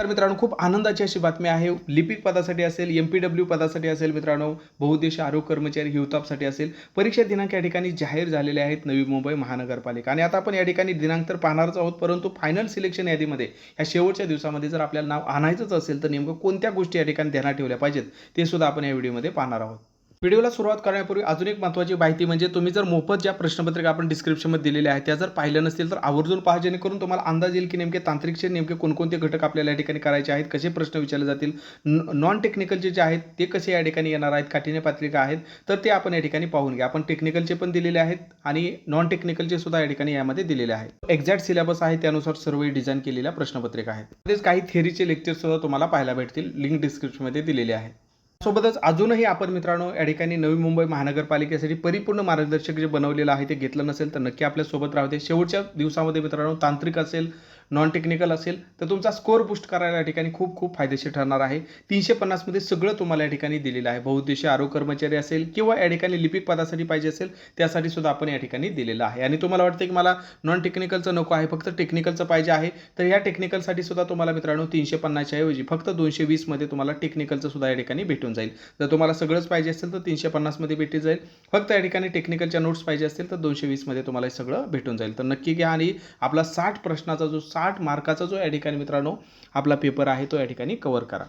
तर मित्रांनो खूप आनंदाची अशी बातमी आहे. लिपिक पदासाठी असेल एम पी डब्ल्यू पदासाठी असेल मित्रांनो बहुदेश आरोग्य कर्मचारी हिवतापसाठी असेल परीक्षा दिनांक या ठिकाणी जाहीर झालेले आहेत नवी मुंबई महानगरपालिका. आणि आता आपण या ठिकाणी दिनांक तर पाहणारच आहोत परंतु फायनल सिलेक्शन यादीमध्ये या शेवटच्या दिवसामध्ये जर आपल्याला नाव आणायचंच असेल तर नेमकं कोणत्या गोष्टी या ठिकाणी ध्यानात ठेवल्या पाहिजेत ते सुद्धा आपण या व्हिडिओमध्ये पाहणार आहोत. व्हिडिओला सुरुवात करण्यापूर्वी अजून एक महत्त्वाची माहिती म्हणजे तुम्ही जर मोफत ज्या प्रश्नपत्रिका आपण डिस्क्रिप्शनमध्ये दिलेल्या आहेत त्या जर पाहिलं नसतील तर आवर्जून पहा जेणेकरून तुम्हाला अंदाज येईल की नेमके तांत्रिकचे नेमके कोणकोणते घटक आपल्याला या ठिकाणी करायचे आहेत कसे प्रश्न विचारले जातील नॉन टेक्निकलचे जे आहेत ते कसे या ठिकाणी येणार आहेत काठीने पत्रिका आहेत तर ते आपण या ठिकाणी पाहून घ्या. आपण टेक्निकलचे पण दिलेले आहेत आणि नॉन टेक्निकलचे सुद्धा या ठिकाणी यामध्ये दिलेले आहेत. एक्झॅक्ट सिलेबस आहे त्यानुसार सर्व डिझाईन केलेल्या प्रश्नपत्रिका आहेत. तसेच काही थेरीचे लेक्चर सुद्धा तुम्हाला पाहायला भेटतील लिंक डिस्क्रिप्शनमध्ये दिलेले आहे सोबतच अजूनही आपण मित्रांनो या ठिकाणी नवी मुंबई महानगरपालिकेसाठी परिपूर्ण मार्गदर्शक जे बनवलेलं आहे ते घेतलं नसेल तर नक्की आपल्यासोबत शेवटच्या दिवसामध्ये मित्रांनो तांत्रिक असेल नॉन टेक्निकल असेल तर तुमचा स्कोर बुस्ट करायला या ठिकाणी खूप खूप फायदेशीर ठरणार आहे. तीनशे पन्नासमध्ये सगळं तुम्हाला या ठिकाणी दिलेलं आहे. बहुउद्देशीय आरोग्य कर्मचारी असेल किंवा या ठिकाणी लिपिक पदासाठी पाहिजे असेल त्यासाठी सुद्धा आपण या ठिकाणी दिलेलं आहे. आणि तुम्हाला वाटतं की मला नॉन टेक्निकलचं नको आहे फक्त टेक्निकलचं पाहिजे आहे तर या टेक्निकलसाठी सुद्धा तुम्हाला मित्रांनो तीनशे पन्नासच्या ऐवजी फक्त दोनशे वीसमध्ये तुम्हाला टेक्निकलचं सुद्धा या ठिकाणी भेटून जाईल. जर तुम्हाला सगळंच पाहिजे असेल तर तीनशे पन्नासमध्ये भेटून जाईल. फक्त या ठिकाणी टेक्निकलच्या नोट्स पाहिजे असतील तर दोनशे वीसमध्ये तुम्हाला हे सगळं भेटून जाईल. तर नक्की घ्या आणि आपला साठ प्रश्नाचा जो साठ मार्काचा जो या ठिकाणी मित्रांनो आपला पेपर आहे तो या ठिकाणी कव्हर करा.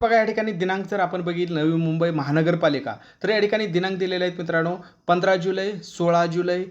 बघा या ठिकाणी दिनांक जर आपण बघितलं नवी मुंबई महानगरपालिका तर या ठिकाणी दिनांक दिलेले आहेत मित्रांनो पंधरा जुलै सोळा जुलै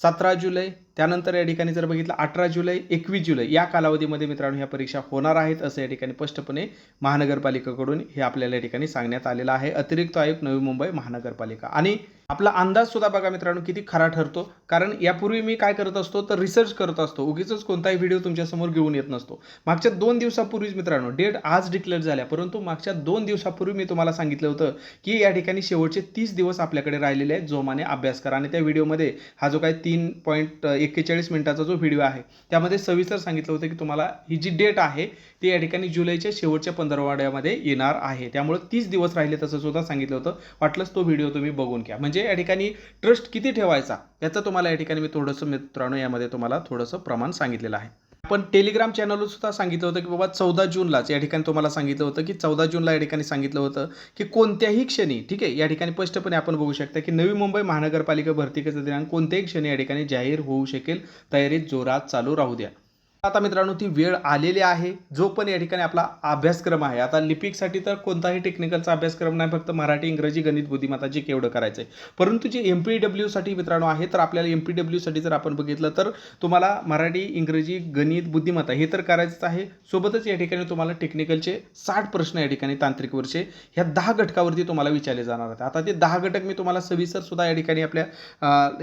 सतरा जुलै त्यानंतर या ठिकाणी जर बघितलं अठरा जुलै एकवीस जुलै या कालावधीमध्ये मित्रांनो ह्या परीक्षा होणार आहेत असं या ठिकाणी स्पष्टपणे महानगरपालिकेकडून हे आपल्याला या ठिकाणी सांगण्यात आलेलं आहे. अतिरिक्त आयुक्त नवी मुंबई महानगरपालिका. आणि आपला अंदाज सुद्धा बघा मित्रांनो किती खरा ठरतो. कारण यापूर्वी मी काय करत असतो तर रिसर्च करत असतो. उगीच कोणताही व्हिडिओ तुमच्यासमोर घेऊन येत नसतो. मागच्या दोन दिवसापूर्वीच मित्रांनो डेट आज डिक्लेअर झाल्या. परंतु मागच्या दोन दिवसापूर्वी मी तुम्हाला सांगितलं होतं की या ठिकाणी शेवटचे तीस दिवस आपल्याकडे राहिलेले आहेत. जोमाने अभ्यास करा. आणि त्या व्हिडिओमध्ये हा जो काही तीन पॉईंट एक्केचाळीस मिनिटाचा जो व्हिडिओ आहे त्यामध्ये सविस्तर सांगितलं होतं की तुम्हाला ही जी डेट आहे ती या ठिकाणी जुलैच्या शेवटच्या पंधरवाड्यामध्ये येणार आहे. त्यामुळे तीस दिवस राहिले तसं सुद्धा सांगितलं होतं. वाटलंच तो व्हिडिओ तुम्ही बघून घ्या. म्हणजे या ठिकाणी ट्रस्ट किती ठेवायचा याचं तुम्हाला या ठिकाणी मी थोडंसं मित्रांनो यामध्ये तुम्हाला थोडंसं प्रमाण सांगितलेलं आहे. आपण टेलिग्राम चॅनलवर सुद्धा सांगितलं होतं की बाबा चौदा जूनलाच या ठिकाणी तुम्हाला सांगितलं होतं की चौदा जूनला या ठिकाणी सांगितलं होतं की कोणत्याही क्षणी ठीक आहे या ठिकाणी स्पष्टपणे आपण बघू शकता की नवी मुंबई महानगरपालिका भरतीकेचा दिनांक कोणत्याही क्षणी या ठिकाणी जाहीर होऊ शकेल. तयारीत जोरात चालू राहू द्या. आता मित्रांनो ती वेळ आलेली आहे. जो पण या ठिकाणी आपला अभ्यासक्रम आहे आता लिपिकसाठी तर कोणताही टेक्निकलचा अभ्यासक्रम नाही फक्त मराठी इंग्रजी गणित बुद्धिमत्ता जे केवढं करायचं आहे परंतु जे एम पी डब्ल्यूसाठी मित्रांनो आहे तर आपल्याला एम पी डब्ल्यूसाठी जर आपण बघितलं तर तुम्हाला मराठी इंग्रजी गणित बुद्धिमत्ता हे तर करायचंच आहे. सोबतच या ठिकाणी तुम्हाला टेक्निकलचे साठ प्रश्न या ठिकाणी तांत्रिकवरचे ह्या दहा घटकावरती तुम्हाला विचारले जाणार आहेत. आता ते दहा घटक मी तुम्हाला सविस्तर सुद्धा या ठिकाणी आपल्या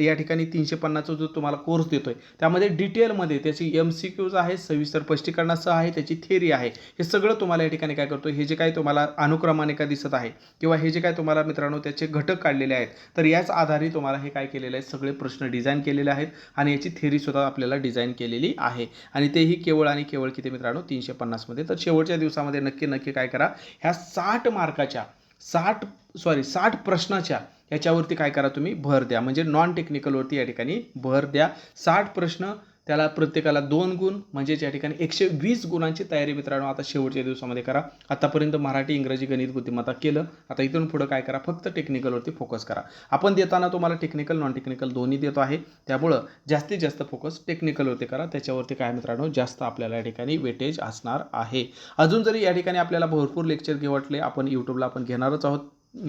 या ठिकाणी तीनशे पन्नासचा जो तुम्हाला कोर्स देतोय त्यामध्ये डिटेलमध्ये त्याची एम सी क्यूज आहे सविस्तर स्पष्टीकरणासह आहे त्याची थेरी आहे. हे सगळं तुम्हाला या ठिकाणी काय करतो हे जे काही तुम्हाला अनुक्रमाने का दिसत आहे किंवा हे जे काय तुम्हाला मित्रांनो त्याचे घटक काढलेले आहेत तर याच आधारे तुम्हाला हे काय केलेलं आहे सगळे प्रश्न डिझाईन केलेले आहेत आणि याची थेरीसुद्धा आपल्याला डिझाईन केलेली आहे. आणि तेही केवळ आणि केवळ किती मित्रांनो तीनशे पन्नासमध्ये तर शेवटच्या दिवसामध्ये नक्की नक्की काय करा ह्या साठ मार्काच्या साठ सॉरी साठ प्रश्नाच्या याच्यावरती काय करा तुम्ही भर द्या. म्हणजे नॉन टेक्निकलवरती या ठिकाणी भर द्या. साठ प्रश्न त्याला प्रत्येकाला दोन गुण म्हणजेच या ठिकाणी एकशे वीस गुणांची तयारी मित्रांनो आता शेवटच्या दिवसामध्ये करा. आतापर्यंत मराठी इंग्रजी गणित बुद्धिमत्ता केलं. आता इथून पुढं काय करा? फक्त टेक्निकलवरती फोकस करा. आपण देताना तुम्हाला टेक्निकल नॉन टेक्निकल दोन्ही देतो आहे. त्यामुळं जास्तीत जास्त फोकस टेक्निकलवरती करा. त्याच्यावरती काय मित्रांनो? जास्त आपल्याला या ठिकाणी वेटेज असणार आहे. अजून जरी या ठिकाणी आपल्याला भरपूर लेक्चर घे वाटले आपण यूट्यूबला आपण घेणारच आहोत.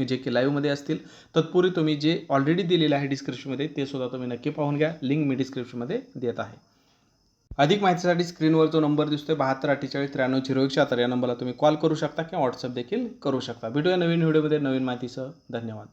जे की लाईव्हमध्ये असतील तत्पूर्वी तुम्ही जे ऑलरेडी दिलेलं आहे डिस्क्रिप्शनमध्ये ते सुद्धा तुम्ही नक्की पाहून घ्या. लिंक मी डिस्क्रिप्शनमध्ये देत आहे. अधिक माहितीसाठी स्क्रीनवर जो नंबर दिसतोय बहात्तर अठ्ठेचाळीस त्र्याण्णव झिरो एक शहात्तर या नंबरला तुम्ही कॉल करू शकता किंवा व्हॉट्सअप देखील करू शकता. भेटूया नवीन व्हिडिओमध्ये नवीन माहितीसह. धन्यवाद.